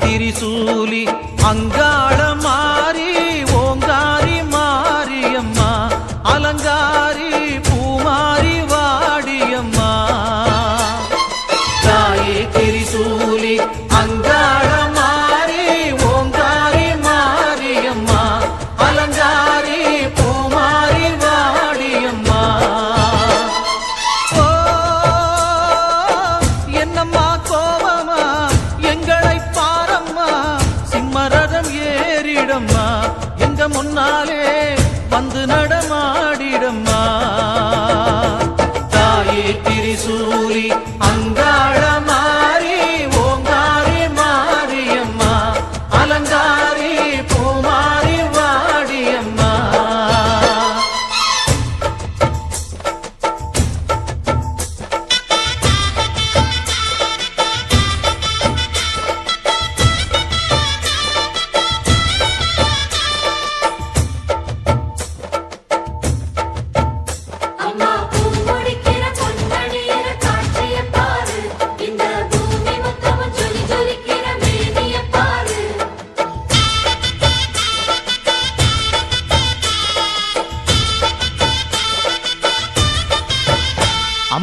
திரிசூலி அங்காள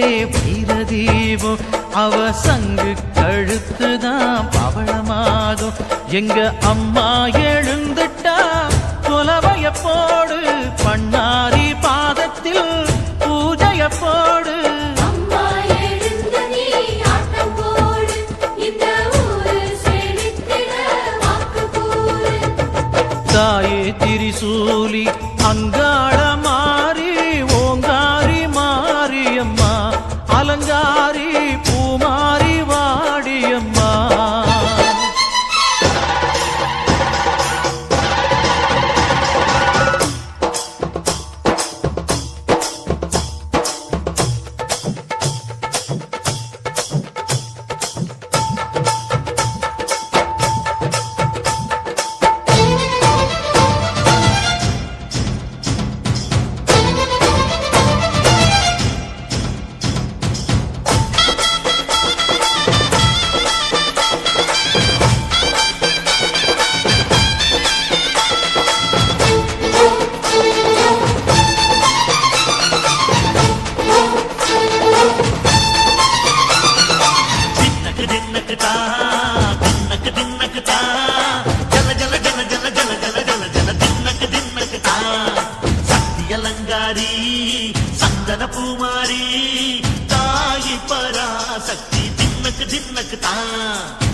பிரதீபம் அவ சங்கு கழுத்துதான் பவளமாகும் எங்க அம்மா எழுந்துட்டா கொலவைய போடு 아.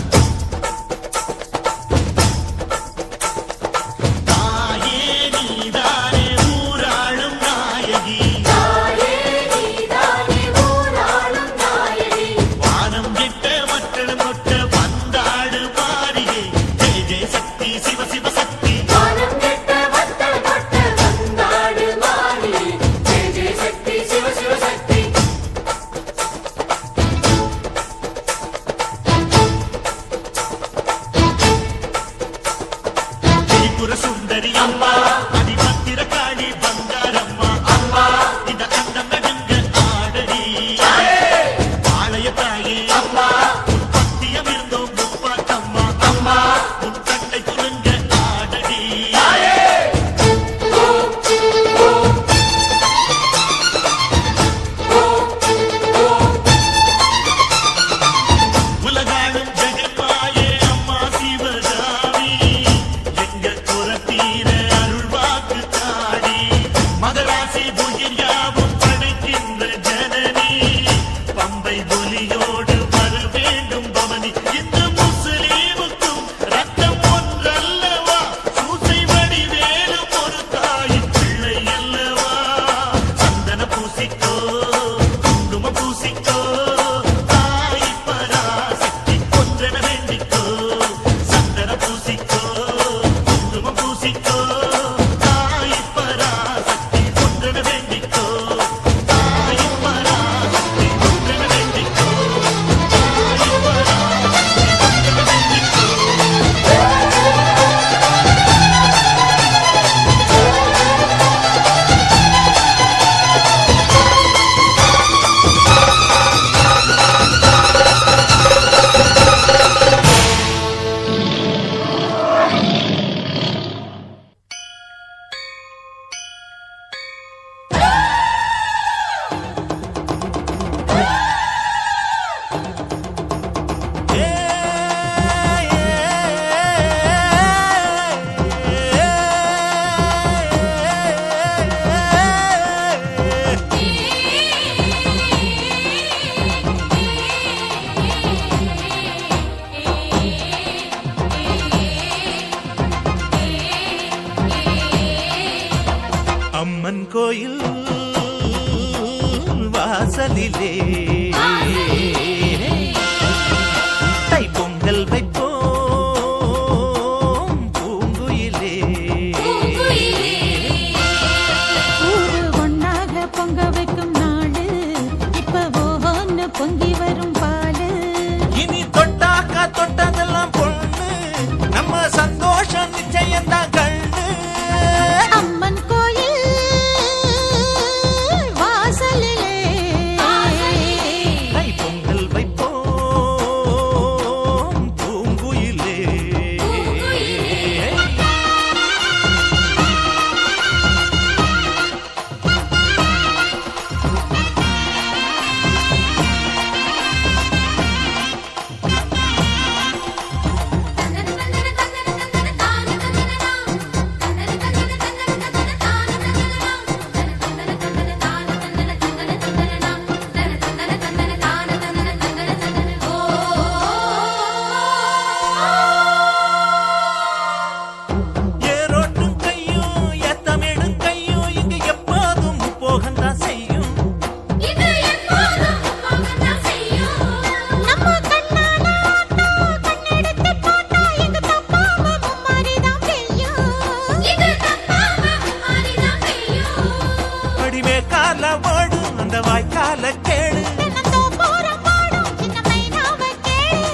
வாடு அந்த வாய்க்கால கேடு.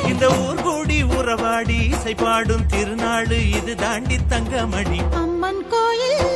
இந்த ஊர் கூடி உறவாடி இசை பாடும் திருநாடு இது தாண்டி தங்கமணி. அம்மன் கோயில்.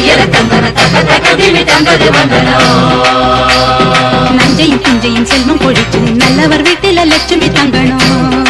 தையர தந்தன தந்தது வந்தனம் நஞ்சையும் பிஞ்சையும் செல்வம் பொழிச்சு நல்லவர் வீட்டில லட்சுமி தங்கணும்.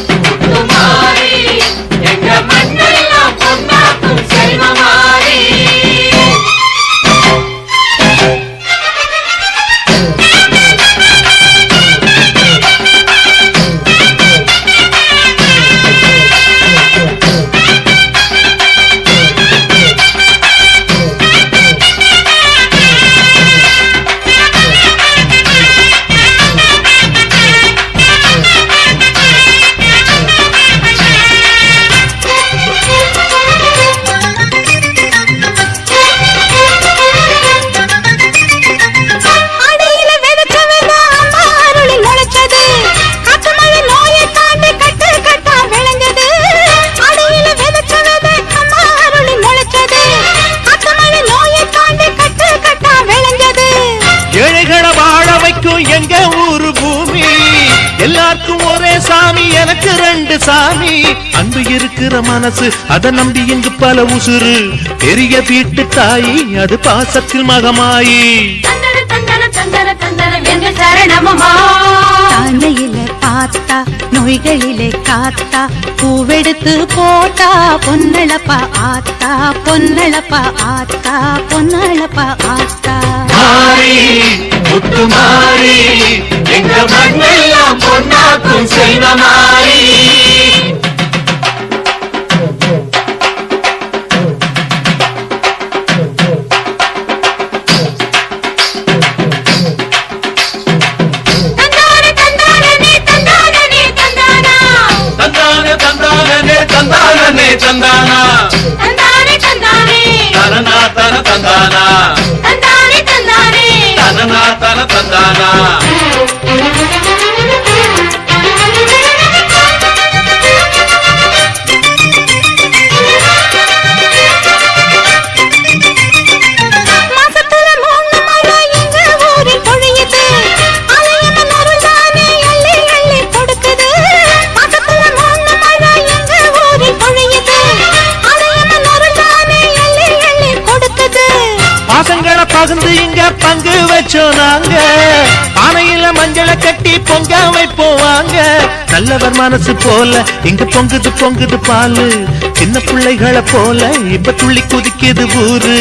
மனசு அதை நம்பி இங்கு பல உசுறு. பெரிய வீட்டு தாயி அது பாசத்தில் மகமாயி. தந்தன தந்தன தந்தன தந்தனம் எங்க சரணமமா? தாழ்மையில பார்த்தா நோய்களிலே காத்தா பூவெடுத்து போட்டா பொன்னளப்பா ஆத்தா பொன்னளப்பா ஆத்தா பொன்னளப்பா ஆத்தா. மாறி முத்து மாறி எங்க மண்ணெல்லாம் பொன்னாக்கும் தந்தானே கட்டி பொங்க வைப்போம் வாங்க. நல்லவர் மனசு போல இங்க பொங்குது பொங்குது பாலு. சின்ன பிள்ளைகளை போல இப்ப துள்ளி குதிக்குது ஊரு.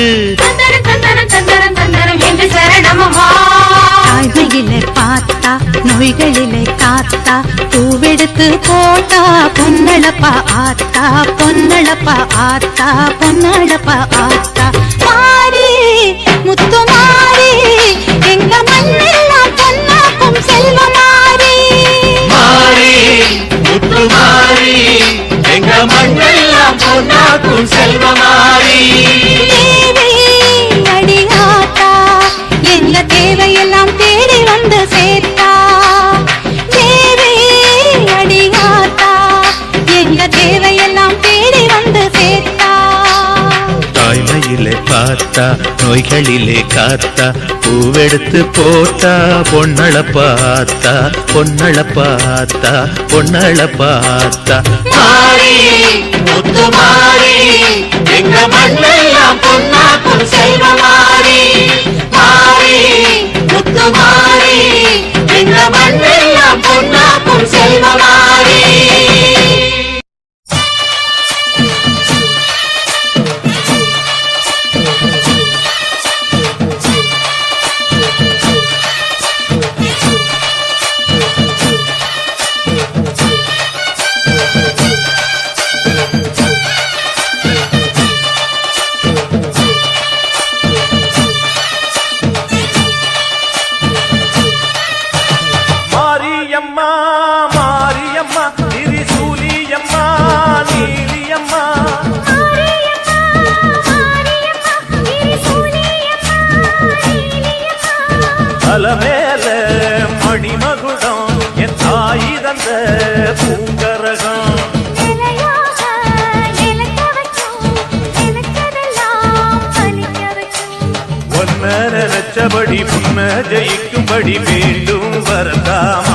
பார்த்தா நோய்களிலே காத்தா பூவெடுத்து போட்டா பொன்னளப்பா ஆத்தா பொன்னளப்பா ஆத்தா பொன்னளப்பா ஆத்தா. மாறி முத்து மாறி எங்க மண்ணெல்லாம் செல்வமாரி மாறி முத்து மாறி எங்க மண்ணெல்லாம் பொன்னாக்கும் செல்வமாரி தேவி அடியாத்தா எங்க தேவையெல்லாம் தேடி வந்து சேர்த்தா. தேவி அடியாத்தா எங்க தேவையெல்லாம் தேடி வந்து சேர்த்தா. தாய்மையிலே பார்த்தா நோய்களிலே காத்தா பூவெடுத்து போட்டா பொன்னள பார்த்தா பொன்னள பார்த்தா பொன்னள பார்த்தா. மாறி முத்து மாறி எங்க மண்ணெல்லாம் பொன்னாக்கும் செல்வ மாறி. மாறி முத்து மாறி எங்க மண்ணெல்லாம் பொன்னாக்கும் செல்வ மாறி. நினைச்சபடி முன்ன ஜெயிக்கும்படி வேண்டும் வரதாம